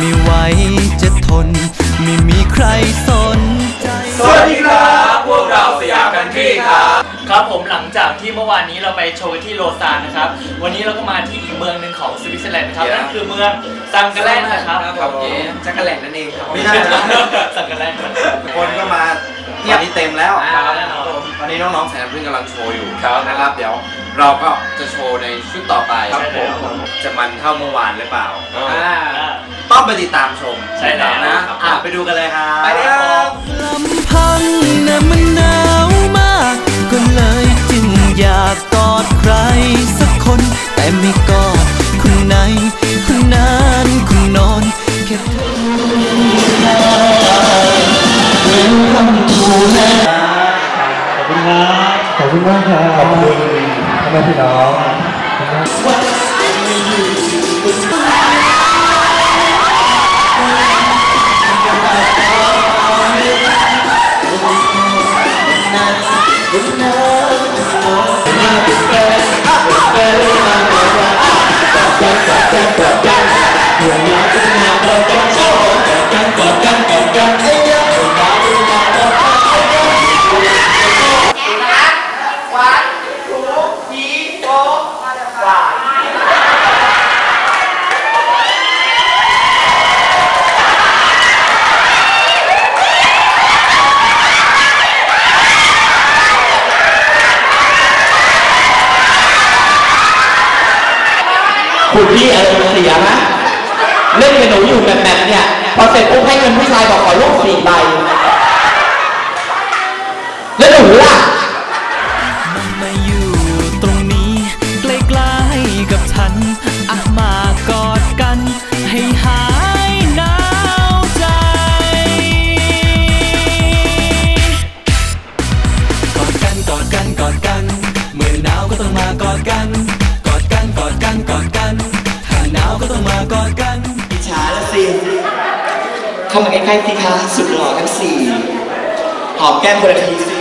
ม่ไหวจะทน ไม่มีใครสนใจ สวัสดีครับ พวกเราสยามกันที่ครับ ครับผมหลังจากที่เมื่อวานนี้เราไปโชว์ที่โรซานนะครับ วันนี้เราก็มาที่อีกเมืองหนึ่งของสวิตเซอร์แลนด์นะครับ นั่นคือเมืองซังกาแลนนะครับครับจักรแลนนั่นเองครับไม่ใช่ซังกาแลนคนก็มาเที่นี้เต็มแล้วตอนนี้น้องๆแสนพึ่งกำลังโชว์อยู่ครับนะครับ เดี๋ยวเราก็จะโชว์ในชุดต่อไปครับผมจะมันเท่าเมื่อวานหรือเปล่า ต้องไปติดตามชมใช่แล้วนะอะไปดูกันเลยครับไปเลยครับ ลำพังนะมันหนาวมาก ก็เลยจึงอยากกอดใครสักคน แต่ไม่กอดคนไหนคนนั้นคนนอนแค่เธอ ขอบคุณมากครับขอบคุณพ่อแม่พี่น้องคุ ณพี่อารมณ์ เล่นกับหนูอยู่แบบแบบเนี่ย พอเสร็จปุ๊บให้เงินผู้ชายบอกขอลูกสี่ใบ แล้วหนูล่ะ ล้ๆสิคะ สุดหล่อทั้งสี่หอมแก้มคนละทีสิ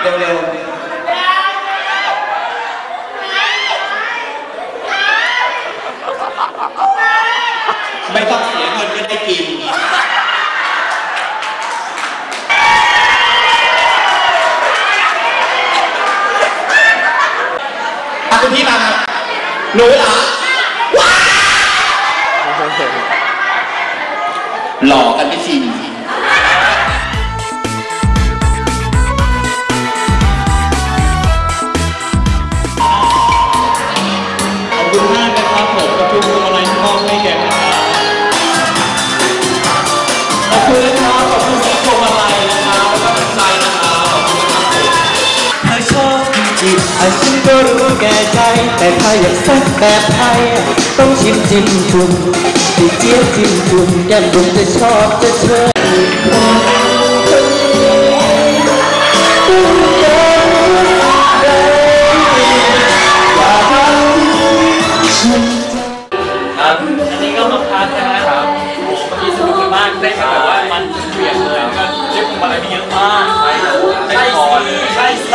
เร็วๆไม่ต้องเสียเงินก็ได้กิน อะคุณพี่มาครับหนูเหรอ หลอกกันไม่จริงขอบคุณมากนะครับผมกระทุ่มอะไรที่มอบให้แก จริงๆอะฉันก็รู้แก่ใจ แต่ถ้าอยากสักแบบไทย ต้องชิมจิ้มจุ่มที่เจี๊ยบจิ้มจุ่มแก้มบุ๋มจะชอบจะเชิญครับ อันนี้ก็มาพักนะครับโอ้โหเมื่อกี้สนุกมากได้แบบว่ามัน เปลี่ยนเลยก็เรียกผมอะไรม่เยอะมากใช่ใช่พอเลยใช่สิ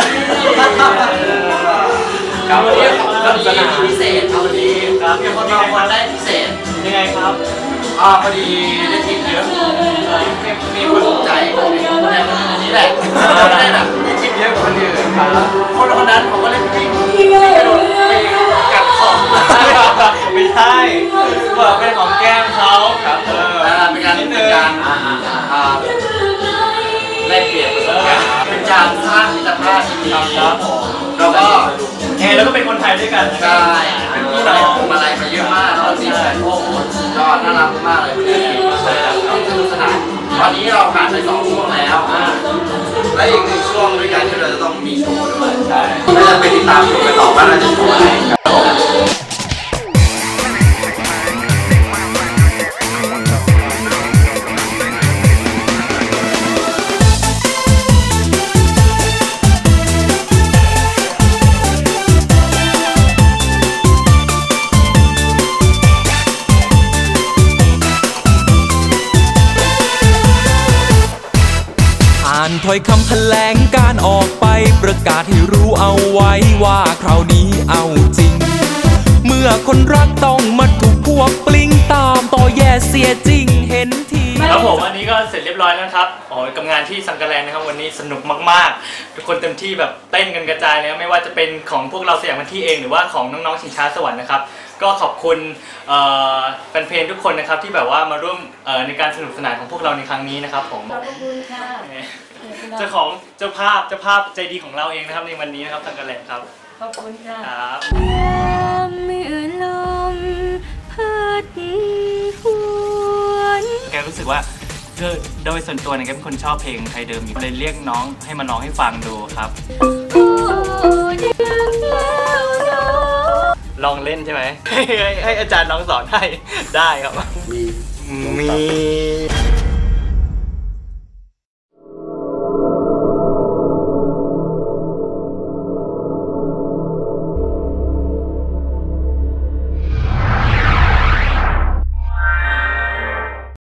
ครับวันนี้เราสนานพิเศษครับวันนี้ครับมีคนมาวันได้พิเศษยังไงครับอ่าพอดีได้กินเยอะมีคนสนใจคนในคนนี้แหละไม่ได้แบบกินเยอะกว่าคนอื่นครับคนคนนั้นผมก็เลยไปกระโดดไปกัดขอ ด้วยกันใช่เป็นพี่น้องอะไรมาเยอะมากแล้วดีใจโอ้โหก็น่ารักมากเลยใช่ครับสนุกสนานตอนนี้เราผ่านไปสองช่วงแล้วและอีกหนึ่งช่วงด้วยกันที่เราจะต้องมีโชว์ด้วยใช่เราจะไปติดตามชมกันต่อว่าเราจะโชว์อะไรานถ้อยคำแถลงการออกไปประกาศให้รู้เอาไว้ว่าคราวนี้เอาจริง เมื่อคนรักต้องมาถูกพวกปลิงตามต่อแย่เสียจริงเห็นทีมาครับผมอันนี้ก็เสร็จเรียบร้อยแล้วนะครับโอ้ยกับงานที่สังกัดแลนด์นะครับวันนี้สนุกมากๆ ทุกคนเต็มที่แบบเต้นกันกระจายเลยนะไม่ว่าจะเป็นของพวกเราสยามพันที่เองหรือว่าของน้องๆชิงช้าสวรรค์นะครับก็ขอบคุณเอ่อแฟนๆทุกคนนะครับที่แบบว่ามาร่วมเอ่อในการสนุกสนานของพวกเราในครั้งนี้นะครับผมขอบคุณค่ะ เจ้าของเจ้าภาพเจ้าภาพใจดีของเราเองนะครับในวันนี้นะครับสังกัดแลนด์ครับ ขอบคุณค่ะครับยามเมื่อลมพัดหวนแกรู้สึกว่าก็โดยส่วนตัวเนี่ยแกเป็นคนชอบเพลงไทยเดิมอยู่เลยเรียกน้องให้มาร้องให้ฟังดูครับโอ้ดึกแล้วเนาะลองเล่นใช่ไหมให้ให้อาจารย์น้องสอนให้ได้ครับ มีมี